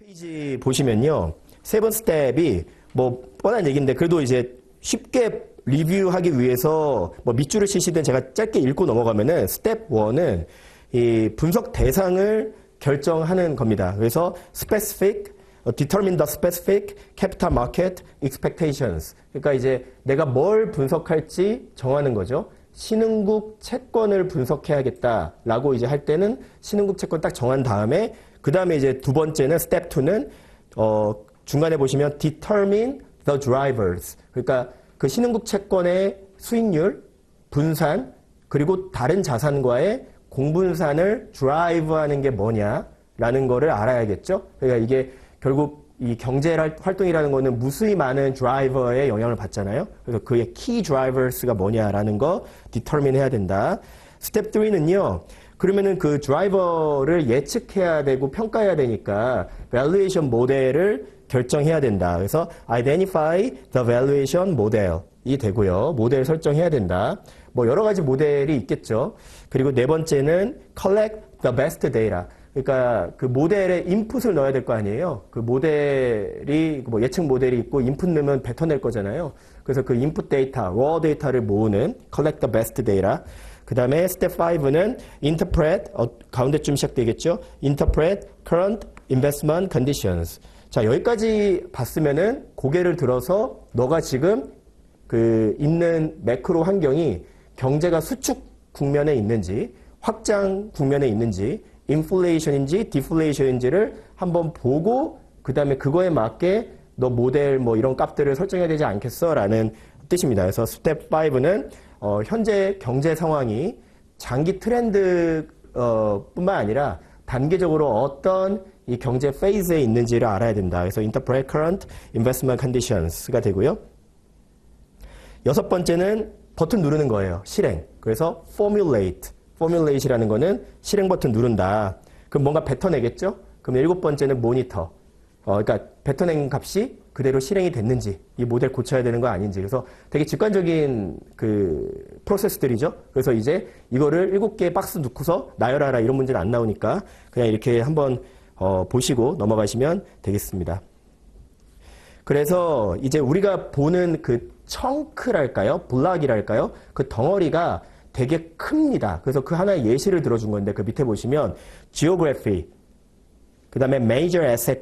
페이지 보시면요. 세븐 스텝이 뭐 뻔한 얘기인데 그래도 이제 쉽게 리뷰하기 위해서 뭐 밑줄을 치시든 제가 짧게 읽고 넘어가면은 스텝 1은 이 분석 대상을 결정하는 겁니다. 그래서 specific, 어, determine the specific capital market expectations. 그러니까 이제 내가 뭘 분석할지 정하는 거죠. 신흥국 채권을 분석해야겠다라고 이제 할 때는 신흥국 채권 딱 정한 다음에 그 다음에 이제 두 번째는 스텝 2는 어 중간에 보시면 determine the drivers. 그러니까 그 신흥국 채권의 수익률, 분산 그리고 다른 자산과의 공분산을 드라이브하는 게 뭐냐라는 거를 알아야겠죠. 그러니까 이게 결국 이 경제 활동이라는 거는 무수히 많은 드라이버의 영향을 받잖아요. 그래서 그의 키 드라이버스가 뭐냐라는 거 디터민 해야 된다. 스텝 3는요. 그러면은 그 드라이버를 예측해야 되고 평가해야 되니까 밸류에이션 모델을 결정해야 된다. 그래서 identify the valuation model이 되고요. 모델 설정해야 된다. 뭐 여러 가지 모델이 있겠죠. 그리고 네 번째는 collect the best data. 그러니까 그 모델에 인풋을 넣어야 될 거 아니에요. 그 모델이 뭐 예측 모델이 있고 인풋 넣으면 뱉어낼 거잖아요. 그래서 그 인풋 데이터, raw 데이터를 모으는 collect the best data. 그 다음에 스텝 5는 interpret, 어, 가운데쯤 시작되겠죠. interpret current investment conditions. 자, 여기까지 봤으면은 고개를 들어서 너가 지금 그 있는 매크로 환경이 경제가 수축 국면에 있는지 확장 국면에 있는지 인플레이션인지 디플레이션인지를 한번 보고 그 다음에 그거에 맞게 너 모델 뭐 이런 값들을 설정해야 되지 않겠어 라는 뜻입니다. 그래서 스텝 5는 어, 현재 경제 상황이 장기 트렌드 어, 뿐만 아니라 단계적으로 어떤 이 경제 페이즈에 있는지를 알아야 된다. 그래서 interpret current investment conditions가 되고요. 여섯 번째는 버튼 누르는 거예요. 실행. 그래서 formulate. formulate이라는 거는 실행 버튼 누른다. 그럼 뭔가 뱉어내겠죠? 그럼 일곱 번째는 monitor. 어, 그러니까 뱉어낸 값이 그대로 실행이 됐는지, 이 모델 고쳐야 되는 거 아닌지. 그래서 되게 직관적인 그 프로세스들이죠. 그래서 이제 이거를 일곱 개의 박스 넣고서 나열하라 이런 문제는 안 나오니까 그냥 이렇게 한번 어, 보시고 넘어가시면 되겠습니다. 그래서 이제 우리가 보는 그 청크랄까요? 블락이랄까요? 그 덩어리가 되게 큽니다. 그래서 그 하나의 예시를 들어준 건데 그 밑에 보시면 geography, 그 다음에 major asset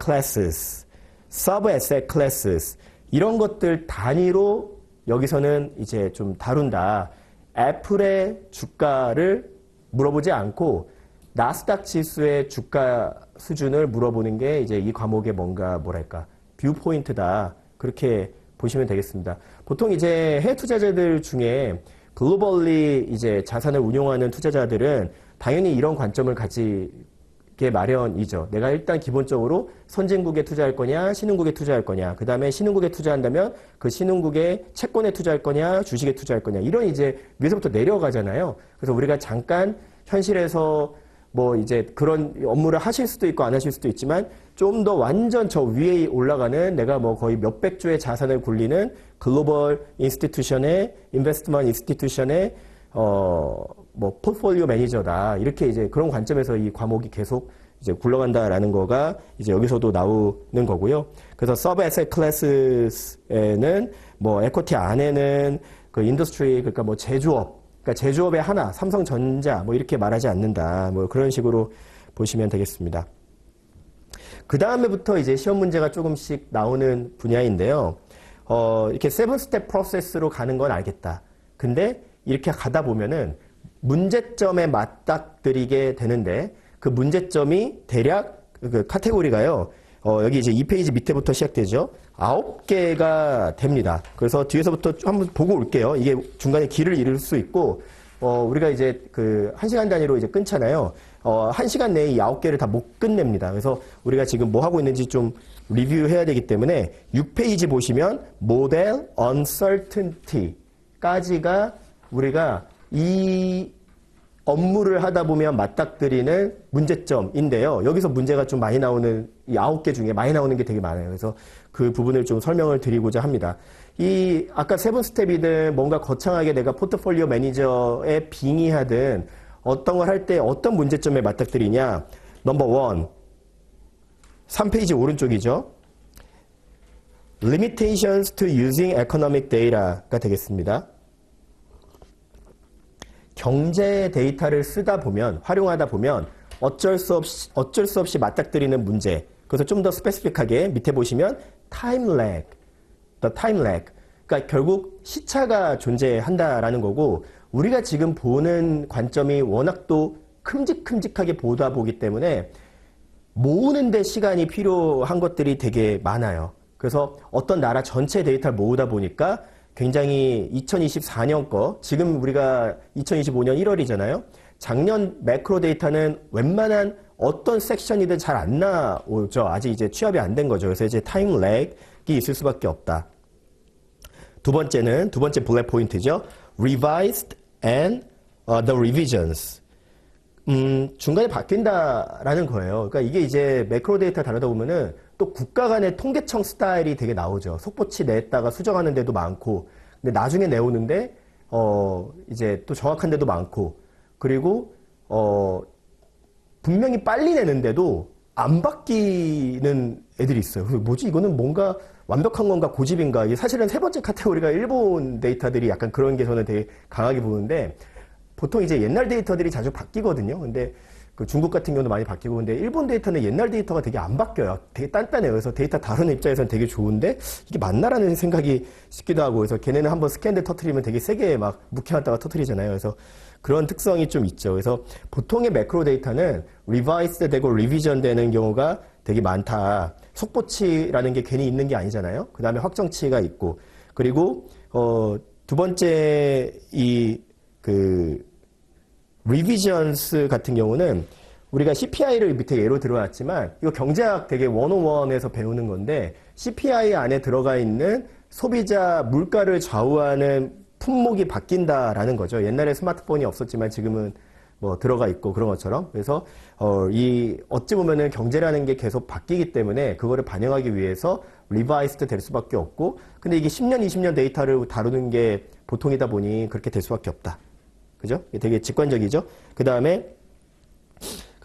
sub asset classes 이런 것들 단위로 여기서는 이제 좀 다룬다. 애플의 주가를 물어보지 않고 나스닥 지수의 주가 수준을 물어보는 게 이제 이 과목의 뭔가 뭐랄까 뷰 포인트다. 그렇게 보시면 되겠습니다. 보통 이제 해외 투자자들 중에 글로벌리 이제 자산을 운용하는 투자자들은 당연히 이런 관점을 가지 게 마련이죠. 내가 일단 기본적으로 선진국에 투자할 거냐, 신흥국에 투자할 거냐, 그 다음에 신흥국에 투자한다면 그 신흥국의 채권에 투자할 거냐, 주식에 투자할 거냐, 이런 이제 위에서부터 내려가잖아요. 그래서 우리가 잠깐 현실에서 뭐 이제 그런 업무를 하실 수도 있고 안 하실 수도 있지만 좀 더 완전 저 위에 올라가는 내가 뭐 거의 몇백 주의 자산을 굴리는 글로벌 인스티튜션의 인베스트먼트 인스티튜션의 어 뭐 포트폴리오 매니저다 이렇게 이제 그런 관점에서 이 과목이 계속 이제 굴러간다라는 거가 이제 여기서도 나오는 거고요. 그래서 서브 에셋 클래스에는 뭐 에코티 안에는 그 인더스트리 그러니까 뭐 제조업 그러니까 제조업의 하나, 삼성전자 뭐 이렇게 말하지 않는다. 뭐 그런 식으로 보시면 되겠습니다. 그 다음에부터 이제 시험 문제가 조금씩 나오는 분야인데요. 어, 이렇게 세븐 스텝 프로세스로 가는 건 알겠다. 근데 이렇게 가다 보면은 문제점에 맞닥뜨리게 되는데 그 문제점이 대략 그 카테고리가요. 어, 여기 이제 2페이지 밑에부터 시작되죠. 아홉 개가 됩니다. 그래서 뒤에서부터 한번 보고 올게요. 이게 중간에 길을 잃을 수 있고, 어, 우리가 이제 그, 한 시간 단위로 이제 끊잖아요. 어, 한 시간 내에 이 아홉 개를 다 못 끝냅니다. 그래서 우리가 지금 뭐 하고 있는지 좀 리뷰해야 되기 때문에 6페이지 보시면 모델 uncertainty까지가 우리가 이 업무를 하다 보면 맞닥뜨리는 문제점인데요. 여기서 문제가 좀 많이 나오는 이 아홉 개 중에 많이 나오는 게 되게 많아요. 그래서 그 부분을 좀 설명을 드리고자 합니다. 이 아까 세븐 스텝이든 뭔가 거창하게 내가 포트폴리오 매니저에 빙의하든 어떤 걸 할 때 어떤 문제점에 맞닥뜨리냐. 넘버 원. 3페이지 오른쪽이죠. Limitations to using economic data가 되겠습니다. 경제 데이터를 쓰다 보면, 활용하다 보면 어쩔 수 없이, 어쩔 수 없이 맞닥뜨리는 문제. 그래서 좀 더 스페시픽하게 밑에 보시면 time lag. 그러니까 결국 시차가 존재한다라는 거고 우리가 지금 보는 관점이 워낙 또 큼직큼직하게 보다 보기 때문에 모으는데 시간이 필요한 것들이 되게 많아요. 그래서 어떤 나라 전체 데이터를 모으다 보니까 굉장히 2024년 거, 지금 우리가 2025년 1월이잖아요. 작년 매크로 데이터는 웬만한 어떤 섹션이든 잘 안 나오죠. 아직 이제 취합이 안 된 거죠. 그래서 이제 타임 렉이 있을 수밖에 없다. 두 번째는, 두 번째 블랙 포인트죠. revised and uh, the revisions. 음, 중간에 바뀐다라는 거예요. 그러니까 이게 이제 매크로 데이터 다루다 보면은 또 국가 간의 통계청 스타일이 되게 나오죠. 속보치 냈다가 수정하는 데도 많고, 근데 나중에 내오는데, 어, 이제 또 정확한 데도 많고, 그리고, 어, 분명히 빨리 내는데도 안 바뀌는 애들이 있어요. 그래서 뭐지? 이거는 뭔가 완벽한 건가 고집인가? 이게 사실은 세 번째 카테고리가 일본 데이터들이 약간 그런 게 저는 되게 강하게 보는데 보통 이제 옛날 데이터들이 자주 바뀌거든요. 근데 그 중국 같은 경우도 많이 바뀌고 근데 일본 데이터는 옛날 데이터가 되게 안 바뀌어요. 되게 단단해요. 그래서 데이터 다루는 입장에서는 되게 좋은데 이게 맞나라는 생각이 싶기도 하고 그래서 걔네는 한번 스캔들 터트리면 되게 세게 막 묵혀놨다가 터트리잖아요. 그래서 그런 특성이 좀 있죠. 그래서 보통의 매크로 데이터는 리바이스 되고 리비전 되는 경우가 되게 많다. 속보치라는 게 괜히 있는 게 아니잖아요. 그 다음에 확정치가 있고 그리고 어, 두 번째 이그 리비전스 같은 경우는 우리가 CPI를 밑에 예로 들어왔지만 이거 경제학 되게 101에서 배우는 건데 CPI 안에 들어가 있는 소비자 물가를 좌우하는 품목이 바뀐다라는 거죠. 옛날에 스마트폰이 없었지만 지금은 뭐 들어가 있고 그런 것처럼 그래서 어, 이 어찌 보면은 경제라는 게 계속 바뀌기 때문에 그거를 반영하기 위해서 리바이스드 될 수밖에 없고 근데 이게 10년 20년 데이터를 다루는 게 보통이다 보니 그렇게 될 수밖에 없다. 그죠? 되게 직관적이죠? 그 다음에,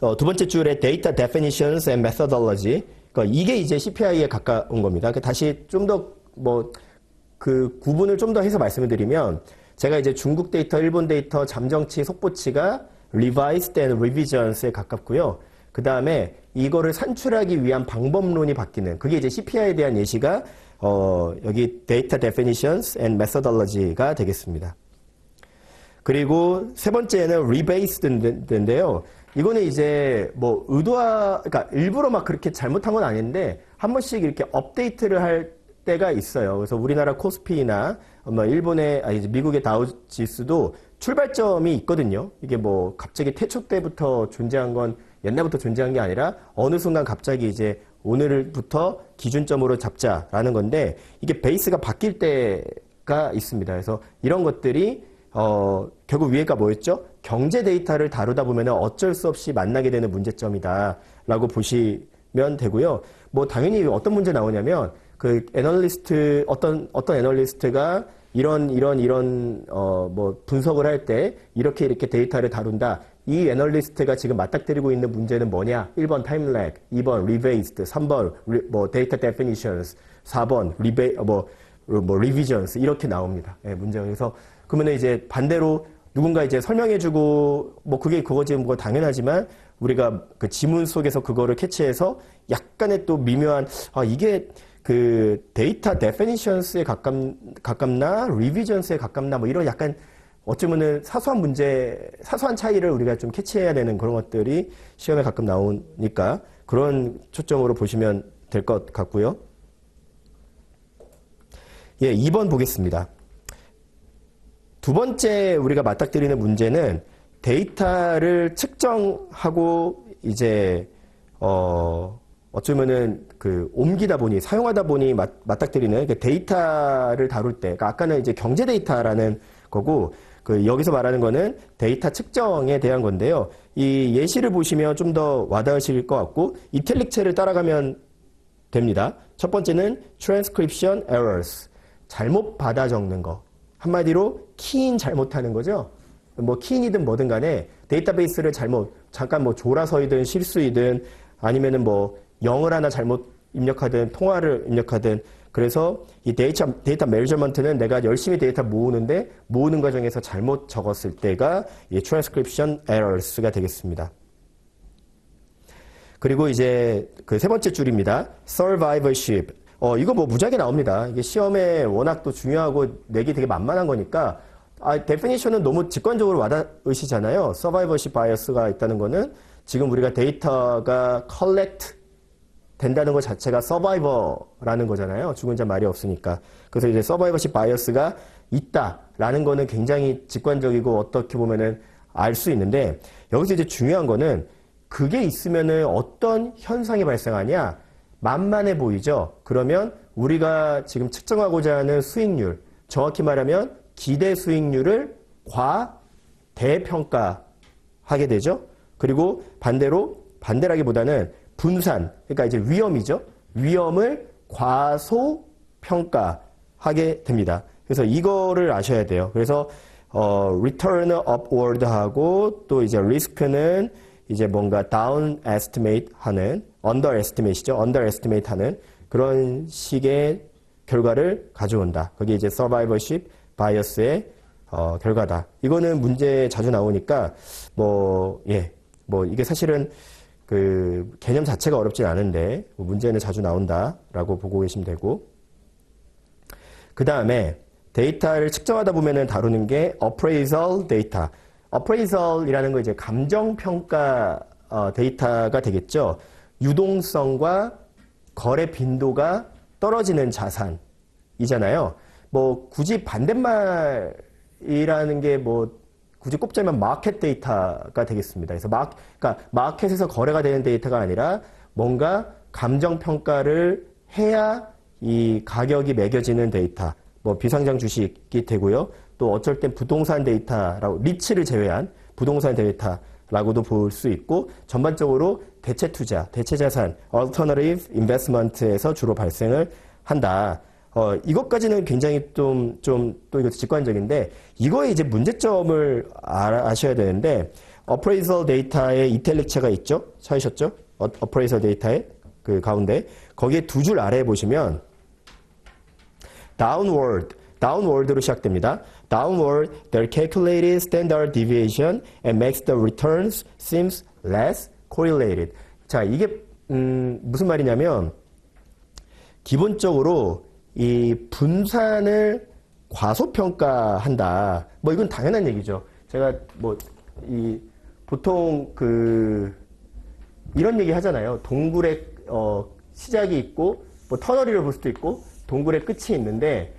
어, 두 번째 줄에 data definitions and methodology. 그러니까 이게 이제 CPI에 가까운 겁니다. 그 다시 좀 더, 뭐, 그 구분을 좀 더 해서 말씀을 드리면, 제가 이제 중국 데이터, 일본 데이터, 잠정치, 속보치가 revised and revisions에 가깝고요. 그 다음에 이거를 산출하기 위한 방법론이 바뀌는, 그게 이제 CPI에 대한 예시가, 어, 여기 data definitions and methodology가 되겠습니다. 그리고 세 번째는 리베이스드인데요. 이거는 이제 뭐 의도화, 그러니까 일부러 막 그렇게 잘못한 건 아닌데 한 번씩 이렇게 업데이트를 할 때가 있어요. 그래서 우리나라 코스피나 뭐 일본의 아니 미국의 다우지수도 출발점이 있거든요. 이게 뭐 갑자기 태초 때부터 존재한 건 옛날부터 존재한 게 아니라 어느 순간 갑자기 이제 오늘부터 기준점으로 잡자라는 건데 이게 베이스가 바뀔 때가 있습니다. 그래서 이런 것들이 어, 결국 위에가 뭐였죠? 경제 데이터를 다루다 보면 어쩔 수 없이 만나게 되는 문제점이다라고 보시면 되고요. 뭐 당연히 어떤 문제 나오냐면 그 애널리스트 어떤 어떤 애널리스트가 이런 이런 이런 어 뭐 분석을 할 때 이렇게 이렇게 데이터를 다룬다. 이 애널리스트가 지금 맞닥뜨리고 있는 문제는 뭐냐? 1번 타임렉, 2번 리베이스드, 3번 리, 뭐 데이터 데피니션스, 4번 리베 뭐뭐 리비전스 이렇게 나옵니다. 예, 문제가 그래서 그러면 이제 반대로 누군가 이제 설명해주고 뭐 그게 그거지 뭐 당연하지만 우리가 그 지문 속에서 그거를 캐치해서 약간의 또 미묘한 아 이게 그 데이터 데피니션스에 가깝 가깝나 리비전스에 가깝나 뭐 이런 약간 어쩌면은 사소한 문제 사소한 차이를 우리가 좀 캐치해야 되는 그런 것들이 시험에 가끔 나오니까 그런 초점으로 보시면 될 것 같고요. 예, 2번 보겠습니다. 두 번째 우리가 맞닥뜨리는 문제는 데이터를 측정하고 이제 어 어쩌면은 그 옮기다 보니 사용하다 보니 맞, 맞닥뜨리는 그 데이터를 다룰 때 그러니까 아까는 이제 경제 데이터라는 거고 그 여기서 말하는 거는 데이터 측정에 대한 건데요. 이 예시를 보시면 좀 더 와닿으실 것 같고 이탈릭체를 따라가면 됩니다. 첫 번째는 transcription errors 잘못 받아 적는 거. 한마디로 키인 잘못하는 거죠. 뭐 키인이든 뭐든 간에 데이터베이스를 잘못 잠깐 뭐 졸아서이든 실수이든 아니면은 뭐 영을 하나 잘못 입력하든 통화를 입력하든 그래서 이 데이터 데이터 메저먼트는 내가 열심히 데이터 모으는데 모으는 과정에서 잘못 적었을 때가 이 트랜스크립션 에러스가 되겠습니다. 그리고 이제 그 세 번째 줄입니다. survivorship. 어, 이거 뭐 무지하게 나옵니다. 이게 시험에 워낙 또 중요하고 내기 되게 만만한 거니까 아, 데피니션은 너무 직관적으로 와닿으시잖아요. survivorship bias가 있다는 거는 지금 우리가 데이터가 collect 된다는 것 자체가 서바이버라는 거잖아요. 죽은 자 말이 없으니까. 그래서 이제 서바이버십 바이어스가 있다라는 거는 굉장히 직관적이고 어떻게 보면은 알 수 있는데 여기서 이제 중요한 거는 그게 있으면은 어떤 현상이 발생하냐? 만만해 보이죠? 그러면 우리가 지금 측정하고자 하는 수익률, 정확히 말하면 기대 수익률을 과대평가하게 되죠. 그리고 반대로 반대라기보다는 분산, 그러니까 이제 위험이죠. 위험을 과소평가하게 됩니다. 그래서 이거를 아셔야 돼요. 그래서 어, return upward 하고 또 이제 risk는 이제 뭔가 down estimate 하는 under estimate이죠. under estimate 하는 그런 식의 결과를 가져온다. 그게 이제 survivorship bias의 어, 결과다. 이거는 문제 자주 나오니까 뭐 예. 뭐 이게 사실은 그 개념 자체가 어렵진 않은데 뭐 문제는 자주 나온다라고 보고 계시면 되고 그 다음에 데이터를 측정하다 보면은 다루는 게 appraisal 데이터. Appraisal이라는 거 이제 감정 평가 어, 데이터가 되겠죠. 유동성과 거래 빈도가 떨어지는 자산이잖아요. 뭐 굳이 반대말이라는 게 뭐 굳이 꼽자면 마켓 데이터가 되겠습니다. 그래서 마, 그러니까 마켓에서 거래가 되는 데이터가 아니라 뭔가 감정 평가를 해야 이 가격이 매겨지는 데이터. 뭐 비상장 주식이 되고요. 또 어쩔 땐 부동산 데이터라고 리츠를 제외한 부동산 데이터라고도 볼 수 있고 전반적으로 대체 투자, 대체 자산, alternative investment에서 주로 발생을 한다. 어, 이것까지는 굉장히 좀, 좀, 또 이것도 직관적인데, 이거에 이제 문제점을 알아, 아셔야 되는데, appraisal 데이터에 이텔릭체가 있죠? 찾으셨죠? 어, appraisal 데이터에 그 가운데. 거기에 두 줄 아래에 보시면, downward, downward로 시작됩니다. Downward, their calculated standard deviation and makes the returns seems less correlated. 자, 이게, 음, 무슨 말이냐면, 기본적으로 이 분산을 과소평가한다. 뭐 이건 당연한 얘기죠. 제가 뭐 이 보통 그 이런 얘기 하잖아요. 동굴의 어 시작이 있고 뭐 터널이를 볼 수도 있고 동굴의 끝이 있는데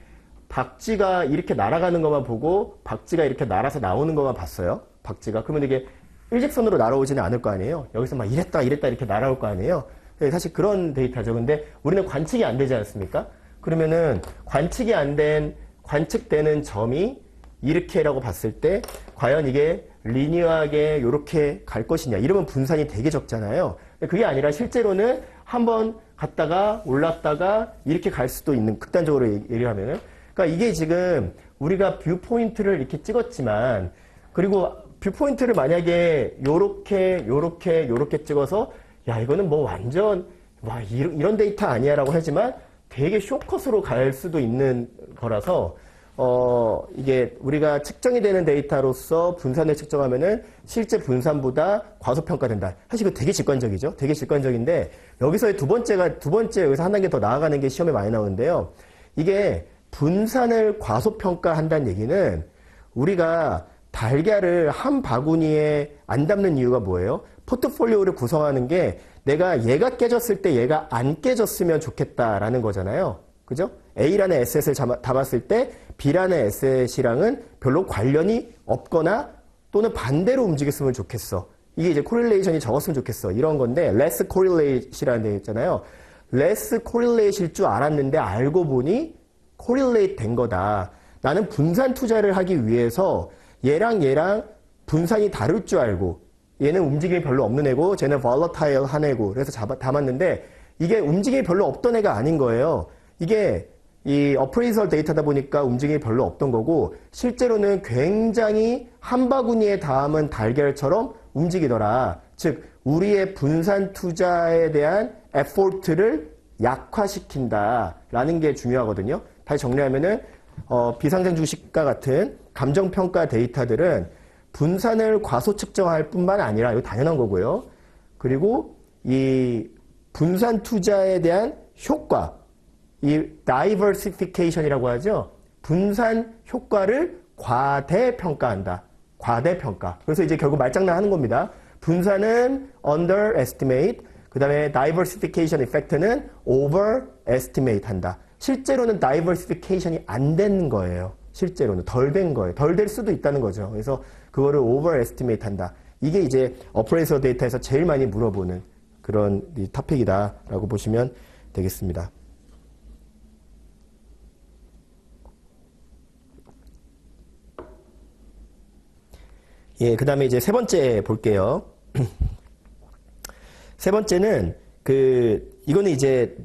박쥐가 이렇게 날아가는 것만 보고 박쥐가 이렇게 날아서 나오는 것만 봤어요. 박쥐가 그러면 이게 일직선으로 날아오지는 않을 거 아니에요. 여기서 막 이랬다 이랬다 이렇게 날아올 거 아니에요. 사실 그런 데이터죠. 근데 우리는 관측이 안 되지 않습니까? 그러면은 관측이 안 된 관측되는 점이 이렇게라고 봤을 때 과연 이게 리니어하게 이렇게 갈 것이냐 이러면 분산이 되게 적잖아요. 그게 아니라 실제로는 한번 갔다가 올랐다가 이렇게 갈 수도 있는 극단적으로 얘기를 하면은 그러니까 이게 지금 우리가 뷰 포인트를 이렇게 찍었지만 그리고 뷰 포인트를 만약에 요렇게 요렇게 요렇게 찍어서 야 이거는 뭐 완전 와 이런, 데이터 아니야 라고 하지만 되게 쇼컷으로 갈 수도 있는 거라서 어 이게 우리가 측정이 되는 데이터로서 분산을 측정하면은 실제 분산보다 과소평가된다. 사실 이거 되게 직관적이죠. 되게 직관적인데 여기서의 두 번째가 두 번째 여기서 한 단계 더 나아가는 게 시험에 많이 나오는데요. 이게 분산을 과소평가한다는 얘기는 우리가 달걀을 한 바구니에 안 담는 이유가 뭐예요? 포트폴리오를 구성하는 게 내가 얘가 깨졌을 때 얘가 안 깨졌으면 좋겠다라는 거잖아요. 그죠? A라는 에셋을 담았을 때 B라는 에셋이랑은 별로 관련이 없거나 또는 반대로 움직였으면 좋겠어. 이게 이제 코릴레이션이 적었으면 좋겠어. 이런 건데 less correlate이라는 데 있잖아요. less correlate일 줄 알았는데 알고 보니 correlate 된 거다. 나는 분산 투자를 하기 위해서 얘랑 얘랑 분산이 다를 줄 알고 얘는 움직임이 별로 없는 애고 쟤는 volatile 한 애고 그래서 잡아, 담았는데 이게 움직임이 별로 없던 애가 아닌 거예요. 이게 이 어프레이설 데이터다 보니까 움직임이 별로 없던 거고 실제로는 굉장히 한 바구니에 담은 달걀처럼 움직이더라. 즉 우리의 분산 투자에 대한 effort를 약화시킨다라는 게 중요하거든요. 다시 정리하면은 어, 비상장 주식과 같은 감정 평가 데이터들은 분산을 과소 측정할 뿐만 아니라 이거 당연한 거고요. 그리고 이 분산 투자에 대한 효과, 이 diversification이라고 하죠. 분산 효과를 과대평가한다. 과대평가. 그래서 이제 결국 말장난 하는 겁니다. 분산은 underestimate, 그 다음에 diversification effect는 overestimate 한다. 실제로는 diversification이 안 되는 거예요. 실제로는 덜 된 거예요. 덜 될 수도 있다는 거죠. 그래서 그거를 overestimate 한다. 이게 이제 어프레이서 데이터에서 제일 많이 물어보는 그런 이 토픽이다라고 보시면 되겠습니다. 예, 그 다음에 이제 세 번째 볼게요. 세 번째는 그, 이거는 이제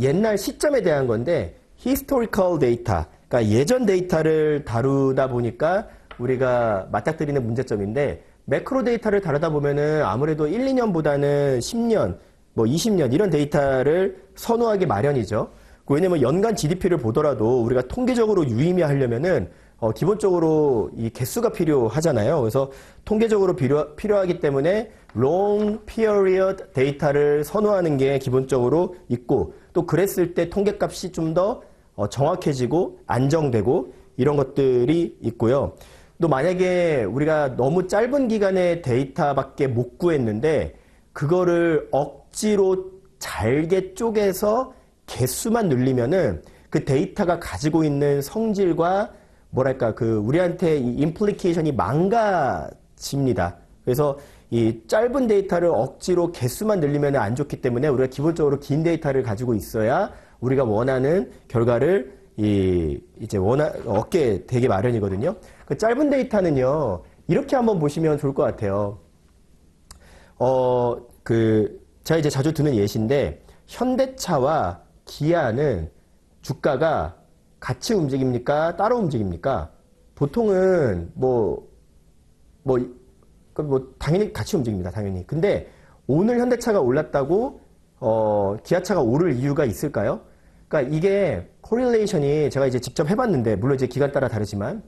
옛날 시점에 대한 건데, historical data. 그러니까 예전 데이터를 다루다 보니까 우리가 맞닥뜨리는 문제점인데, 매크로 데이터를 다루다 보면은 아무래도 1, 2년보다는 10년, 뭐 20년 이런 데이터를 선호하기 마련이죠. 왜냐면 연간 GDP를 보더라도 우리가 통계적으로 유의미하려면은 어, 기본적으로 이 개수가 필요하잖아요. 그래서 통계적으로 필요, 필요하기 때문에 long period 데이터를 선호하는 게 기본적으로 있고 또 그랬을 때 통계값이 좀더 어, 정확해지고 안정되고 이런 것들이 있고요. 또 만약에 우리가 너무 짧은 기간의 데이터밖에 못 구했는데 그거를 억지로 잘게 쪼개서 개수만 늘리면은 그 데이터가 가지고 있는 성질과 뭐랄까 그 우리한테 이 임플리케이션이 망가집니다. 그래서 이 짧은 데이터를 억지로 개수만 늘리면 안 좋기 때문에 우리가 기본적으로 긴 데이터를 가지고 있어야 우리가 원하는 결과를 이 이제 원하 얻게 되게 마련이거든요. 그 짧은 데이터는요 이렇게 한번 보시면 좋을 것 같아요. 어 그 제가 이제 자주 드는 예시인데 현대차와 기아는 주가가 같이 움직입니까? 따로 움직입니까? 보통은 뭐, 뭐, 그 뭐, 당연히 같이 움직입니다. 당연히. 근데 오늘 현대차가 올랐다고, 어, 기아차가 오를 이유가 있을까요? 그러니까 이게 코릴레이션이 제가 이제 직접 해봤는데, 물론 이제 기간 따라 다르지만,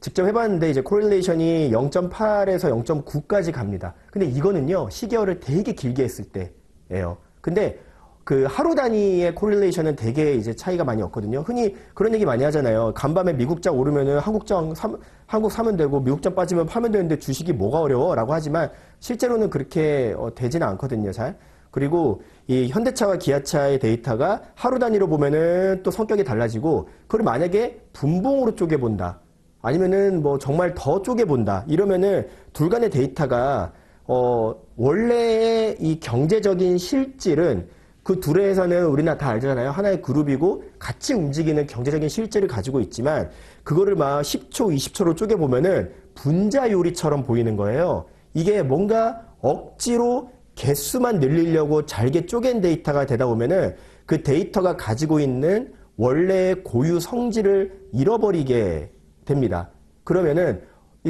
직접 해봤는데 이제 코릴레이션이 0.8에서 0.9까지 갑니다. 근데 이거는요, 시계열을 되게 길게 했을 때예요. 근데 그 하루 단위의 코릴레이션은 되게 이제 차이가 많이 없거든요. 흔히 그런 얘기 많이 하잖아요. 간밤에 미국장 오르면은 한국장 사, 한국 사면 되고 미국장 빠지면 팔면 되는데 주식이 뭐가 어려워라고 하지만 실제로는 그렇게 어, 되지는 않거든요. 잘. 그리고 이 현대차와 기아차의 데이터가 하루 단위로 보면은 또 성격이 달라지고 그걸 만약에 분봉으로 쪼개 본다. 아니면은 뭐 정말 더 쪼개 본다. 이러면은 둘 간의 데이터가 어 원래의 이 경제적인 실질은 그 둘에서는 우리나 다 알잖아요. 하나의 그룹이고 같이 움직이는 경제적인 실질을 가지고 있지만 그거를 막 10초, 20초로 쪼개보면은 분자 요리처럼 보이는 거예요. 이게 뭔가 억지로 개수만 늘리려고 잘게 쪼갠 데이터가 되다 보면은 그 데이터가 가지고 있는 원래의 고유 성질을 잃어버리게 됩니다. 그러면은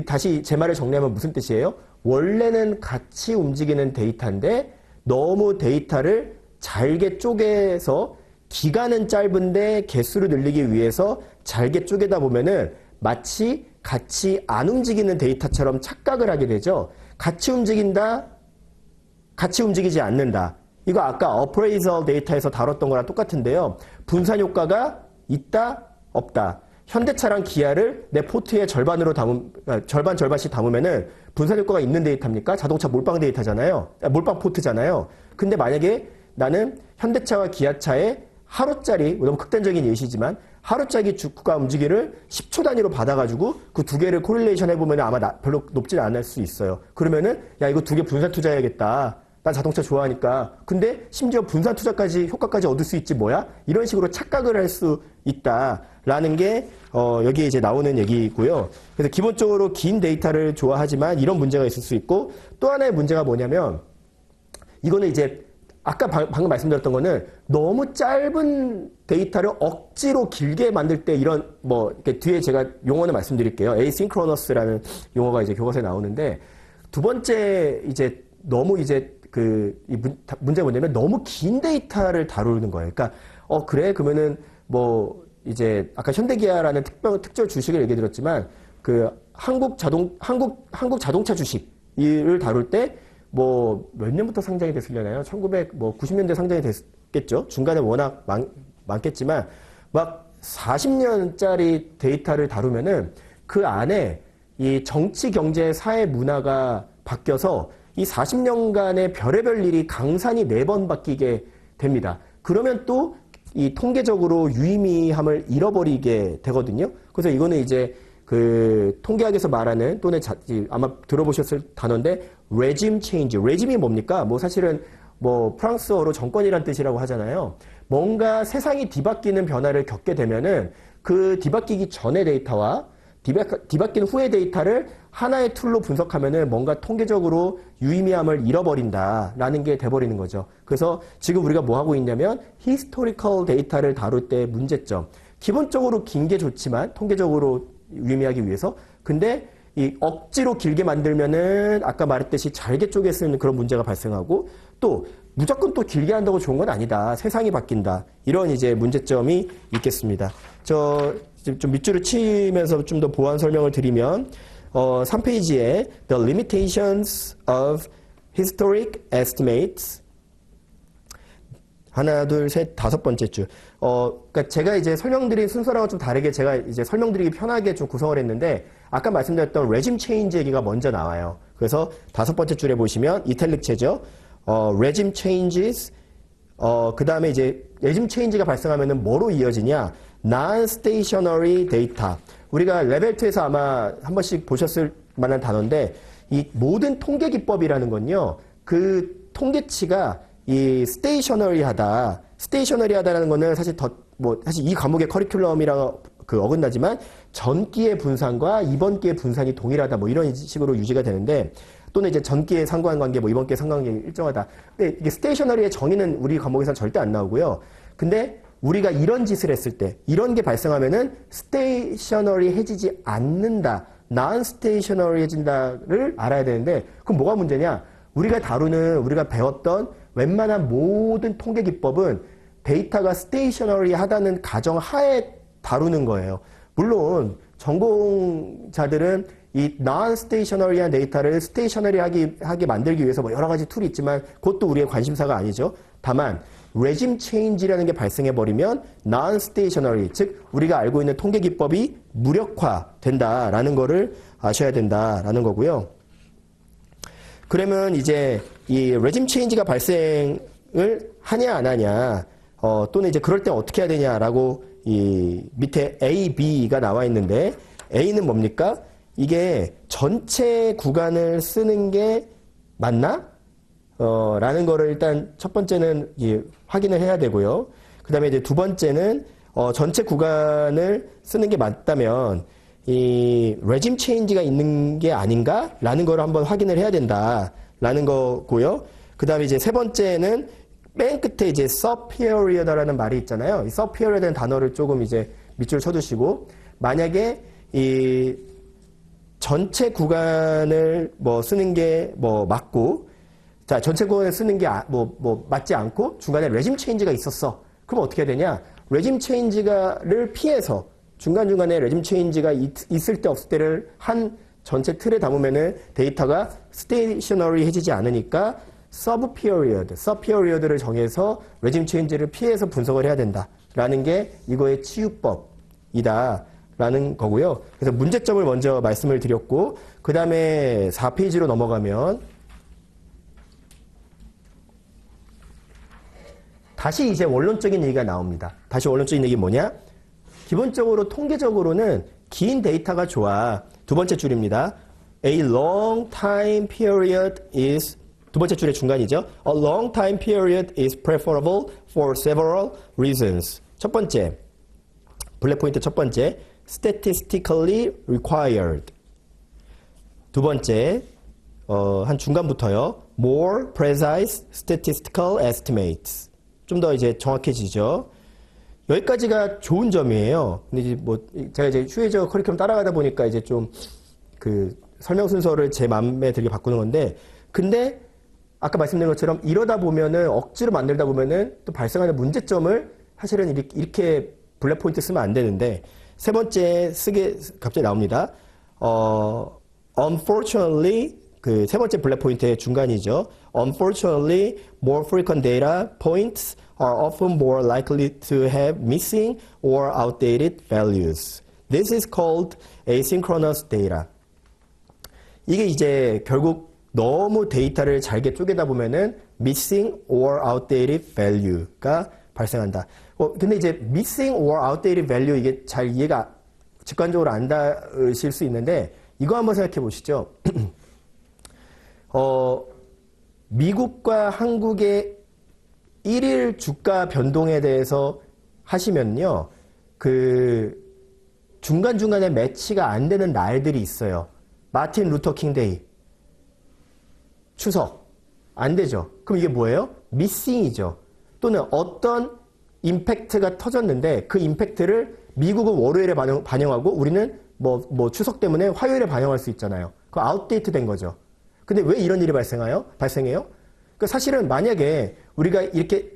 다시 제 말을 정리하면 무슨 뜻이에요? 원래는 같이 움직이는 데이터인데 너무 데이터를 잘게 쪼개서 기간은 짧은데 개수를 늘리기 위해서 잘게 쪼개다 보면은 마치 같이 안 움직이는 데이터처럼 착각을 하게 되죠. 같이 움직인다, 같이 움직이지 않는다. 이거 아까 어프레이저 데이터에서 다뤘던 거랑 똑같은데요. 분산 효과가 있다, 없다. 현대차랑 기아를 내 포트의 절반으로 담음, 절반 절반씩 담으면은 분산 효과가 있는 데이터입니까? 자동차 몰빵 데이터잖아요. 몰빵 포트잖아요. 근데 만약에 나는 현대차와 기아차의 하루짜리, 너무 극단적인 예시지만 하루짜리 주가 움직이를 10초 단위로 받아가지고 그 두 개를 코릴레이션 해보면 아마 나, 별로 높지 않을 수 있어요. 그러면은 야 이거 두 개 분산 투자해야겠다. 난 자동차 좋아하니까. 근데 심지어 분산 투자까지 효과까지 얻을 수 있지 뭐야? 이런 식으로 착각을 할 수 있다라는 게 어, 여기에 이제 나오는 얘기고요. 그래서 기본적으로 긴 데이터를 좋아하지만 이런 문제가 있을 수 있고 또 하나의 문제가 뭐냐면 이거는 이제 아까 방금 말씀드렸던 거는 너무 짧은 데이터를 억지로 길게 만들 때 이런 뭐 뒤에 제가 용어를 말씀드릴게요. 에이싱크로너스라는 용어가 이제 교과서에 나오는데 두 번째 이제 너무 이제 그, 이 문, 다- 문제가 뭐냐면 너무 긴 데이터를 다루는 거예요. 그러니까, 어, 그래? 그러면은 뭐, 이제, 아까 현대기아라는 특별, 특별 주식을 얘기 드렸지만, 그, 한국 자동, 한국, 한국 자동차 주식을 다룰 때, 뭐, 몇 년부터 상장이 됐으려나요? 1990년대 상장이 됐겠죠? 중간에 워낙 많, 많겠지만, 막 40년짜리 데이터를 다루면은 그 안에 이 정치, 경제, 사회, 문화가 바뀌어서 이 40년간의 별의별 일이 강산이 네 번 바뀌게 됩니다. 그러면 또 이 통계적으로 유의미함을 잃어버리게 되거든요. 그래서 이거는 이제 그 통계학에서 말하는 또는 자- 이 아마 들어보셨을 단어인데 regime change. regime이 뭡니까? 뭐 사실은 뭐 프랑스어로 정권이란 뜻이라고 하잖아요. 뭔가 세상이 뒤바뀌는 변화를 겪게 되면은 그 뒤바뀌기 전의 데이터와 뒤바- 뒤바 뀐 후의 데이터를 하나의 툴로 분석하면은 뭔가 통계적으로 유의미함을 잃어버린다라는 게 돼버리는 거죠. 그래서 지금 우리가 뭐 하고 있냐면 히스토리컬 데이터를 다룰 때 문제점. 기본적으로 긴 게 좋지만 통계적으로 유의미하기 위해서 근데 이 억지로 길게 만들면은 아까 말했듯이 잘게 쪼개 쓰는 그런 문제가 발생하고 또 무조건 또 길게 한다고 좋은 건 아니다. 세상이 바뀐다. 이런 이제 문제점이 있겠습니다. 저 좀 밑줄을 치면서 좀 더 보완 설명을 드리면 어 3페이지에 The limitations of historic estimates 하나, 둘, 셋, 다섯 번째 줄. 어, 그니까 제가 이제 설명드린 순서랑은 좀 다르게 제가 이제 설명드리기 편하게 좀 구성을 했는데, 아까 말씀드렸던 레짐 체인지 얘기가 먼저 나와요. 그래서 다섯 번째 줄에 보시면 이탈릭체죠. 어, 레짐 체인지스, 어, 그 다음에 이제 레짐 체인지가 발생하면은 뭐로 이어지냐? non-stationary data. 우리가 레벨 2에서 아마 한 번씩 보셨을 만한 단어인데, 이 모든 통계 기법이라는 건요, 그 통계치가 이 스테이셔너리하다. 스테이셔너리하다라는 거는 사실 더 뭐 사실 이 과목의 커리큘럼이랑 그 어긋나지만 전기의 분산과 이번 기의 분산이 동일하다. 뭐 이런 식으로 유지가 되는데 또는 이제 전기의 상관관계 뭐 이번 기의 상관관계 일정하다. 근데 이게 스테이셔너리의 정의는 우리 과목에서는 절대 안 나오고요. 근데 우리가 이런 짓을 했을 때 이런 게 발생하면은 스테이셔너리해지지 않는다. non 스테이셔너리해진다를 알아야 되는데 그럼 뭐가 문제냐? 우리가 다루는 우리가 배웠던 웬만한 모든 통계 기법은 데이터가 스테이셔너리 하다는 가정 하에 다루는 거예요. 물론 전공자들은 이 non-stationary한 데이터를 스테이셔너리하게 하게 만들기 위해서 뭐 여러 가지 툴이 있지만 그것도 우리의 관심사가 아니죠. 다만 regime change라는 게 발생해 버리면 non-stationary 즉 우리가 알고 있는 통계 기법이 무력화된다라는 거를 아셔야 된다라는 거고요. 그러면 이제 이 레짐 체인지가 발생을 하냐 안 하냐 어, 또는 이제 그럴 때 어떻게 해야 되냐라고 이 밑에 A, B가 나와 있는데 A는 뭡니까? 이게 전체 구간을 쓰는 게 맞나? 어, 라는 거를 일단 첫 번째는 이 확인을 해야 되고요. 그 다음에 이제 두 번째는 어, 전체 구간을 쓰는 게 맞다면 이 레짐 체인지가 있는 게 아닌가? 라는 걸 한번 확인을 해야 된다. 라는 거고요. 그 다음에 이제 세 번째는 맨 끝에 이제 superior다라는 말이 있잖아요. 이 superior라는 단어를 조금 이제 밑줄 쳐두시고 만약에 이 전체 구간을 뭐 쓰는 게 뭐 맞고 자 전체 구간을 쓰는 게 뭐 뭐 맞지 않고 중간에 레짐 체인지가 있었어. 그럼 어떻게 되냐? 레짐 체인지가를 피해서 중간 중간에 레짐 체인지가 있, 있을 때 없을 때를 한 전체 틀에 담으면은 데이터가 스테이셔너리해지지 않으니까 서브 피어리어드, 서브 피어리어드를 정해서 레짐 체인지를 피해서 분석을 해야 된다라는 게 이거의 치유법이다라는 거고요. 그래서 문제점을 먼저 말씀을 드렸고 그 다음에 4페이지로 넘어가면 다시 이제 원론적인 얘기가 나옵니다. 다시 원론적인 얘기 뭐냐? 기본적으로 통계적으로는 긴 데이터가 좋아. 두 번째 줄입니다. A long time period is 두 번째 줄의 중간이죠. A long time period is preferable for several reasons. 첫 번째, 블랙 포인트 첫 번째, statistically required. 두 번째, 어, 한 중간부터요. more precise statistical estimates. 좀 더 이제 정확해지죠. 여기까지가 좋은 점이에요. 근데 이제 뭐 제가 이제 휴회저 커리큘럼 따라가다 보니까 이제 좀 그 설명 순서를 제 마음에 들게 바꾸는 건데 근데 아까 말씀드린 것처럼 이러다 보면은 억지로 만들다 보면은 또 발생하는 문제점을 사실은 이렇게 블랙 포인트 쓰면 안 되는데 세 번째 쓰게 갑자기 나옵니다. 어, unfortunately 그 세 번째 블랙 포인트의 중간이죠. Unfortunately, more frequent data points are often more likely to have missing or outdated values. This is called asynchronous data. 이게 이제 결국 너무 데이터를 잘게 쪼개다 보면은 missing or outdated value가 발생한다. 어, 근데 이제 missing or outdated value 이게 잘 이해가 직관적으로 안 닿으실 수 있는데 이거 한번 생각해 보시죠. 어, 미국과 한국의 일일 주가 변동에 대해서 하시면요. 그 중간중간에 매치가 안 되는 날들이 있어요. 마틴 루터 킹 데이. 추석. 안 되죠. 그럼 이게 뭐예요? 미싱이죠. 또는 어떤 임팩트가 터졌는데 그 임팩트를 미국은 월요일에 반영, 반영하고 우리는 뭐, 뭐 추석 때문에 화요일에 반영할 수 있잖아요. 그 아웃데이트 된 거죠. 근데 왜 이런 일이 발생해요? 발생해요? 그 사실은 만약에 우리가 이렇게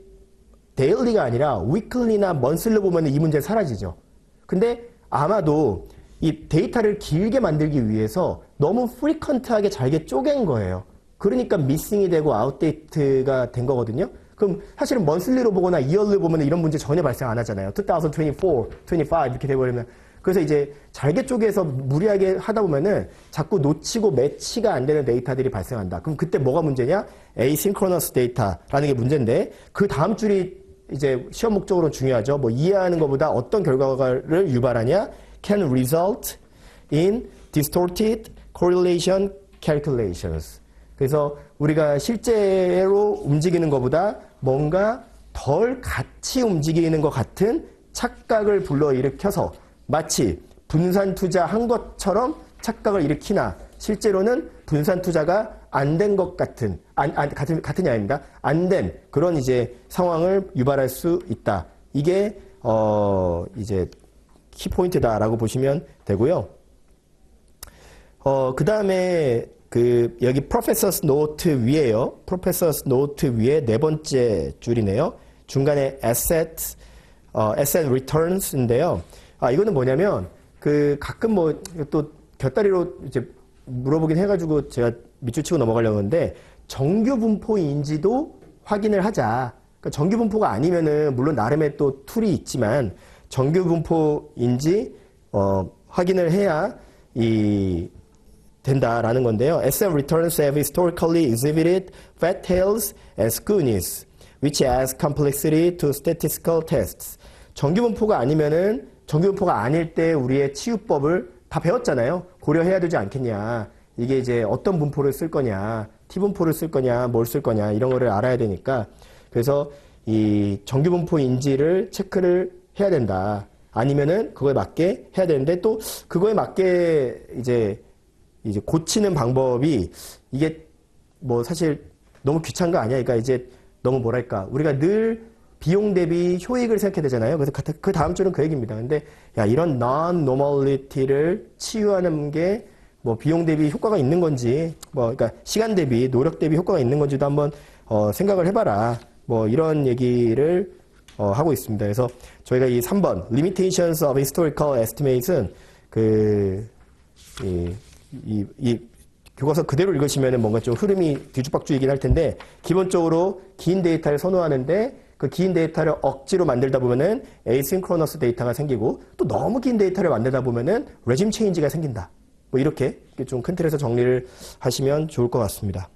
데일리가 아니라 위클리나 먼슬로 보면 이 문제 사라지죠. 근데 아마도 이 데이터를 길게 만들기 위해서 너무 프리컨트하게 잘게 쪼갠 거예요. 그러니까 미싱이 되고 아웃데이트가 된 거거든요. 그럼 사실은 먼슬리로 보거나 이얼로 보면 이런 문제 전혀 발생 안 하잖아요. 2024, 25 이렇게 돼버리면 그래서 이제 잘게 쪼개서 무리하게 하다 보면은 자꾸 놓치고 매치가 안 되는 데이터들이 발생한다. 그럼 그때 뭐가 문제냐? asynchronous data라는 게 문제인데 그 다음 줄이 이제 시험 목적으로 중요하죠. 뭐 이해하는 것보다 어떤 결과를 유발하냐? can result in distorted correlation calculations. 그래서 우리가 실제로 움직이는 것보다 뭔가 덜 같이 움직이는 것 같은 착각을 불러일으켜서 마치 분산 투자한 것처럼 착각을 일으키나 실제로는 분산 투자가 안 된 것 같은 안, 안, 같은 같은 아닙니다. 안 된 그런 이제 상황을 유발할 수 있다. 이게 어 이제 키 포인트다라고 보시면 되고요. 어 그다음에 그 여기 프로페서스 노트 위에요. 프로페서스 노트 위에 네 번째 줄이네요. 중간에 asset 어 asset returns인데요. 아, 이거는 뭐냐면, 그, 가끔 뭐, 또, 곁다리로 이제 물어보긴 해가지고 제가 밑줄 치고 넘어가려고 하는데, 정규 분포인지도 확인을 하자. 그러니까 정규 분포가 아니면은, 물론 나름의 또 툴이 있지만, 정규 분포인지, 어, 확인을 해야, 이, 된다라는 건데요. SM returns have historically exhibited fat tails and skewness, which adds complexity to statistical tests. 정규 분포가 아니면은 정규분포가 아닐 때 우리의 치유법을 다 배웠잖아요. 고려해야 되지 않겠냐. 이게 이제 어떤 분포를 쓸 거냐, T분포를 쓸 거냐, 뭘 쓸 거냐, 이런 거를 알아야 되니까. 그래서 이 정규분포 인지를 체크를 해야 된다. 아니면은 그거에 맞게 해야 되는데 또 그거에 맞게 이제 이제 고치는 방법이 이게 뭐 사실 너무 귀찮은 거 아니야. 그러니까 이제 너무 뭐랄까. 우리가 늘 비용 대비 효익을 생각해야 되잖아요. 그래서 그 다음 줄은 그 얘기입니다. 근데 야 이런 non-normality를 치유하는 게 뭐 비용 대비 효과가 있는 건지 뭐 그러니까 시간 대비 노력 대비 효과가 있는 건지도 한번 어, 생각을 해봐라. 뭐 이런 얘기를 어, 하고 있습니다. 그래서 저희가 이 3번 Limitations of Historical Estimates은 그 이, 이, 이 교과서 그대로 읽으시면 뭔가 좀 흐름이 뒤죽박죽이긴 할 텐데 기본적으로 긴 데이터를 선호하는데 그 긴 데이터를 억지로 만들다 보면은 에이싱크로너스 데이터가 생기고 또 너무 긴 데이터를 만들다 보면은 레짐 체인지가 생긴다. 뭐 이렇게 좀 큰 틀에서 정리를 하시면 좋을 것 같습니다.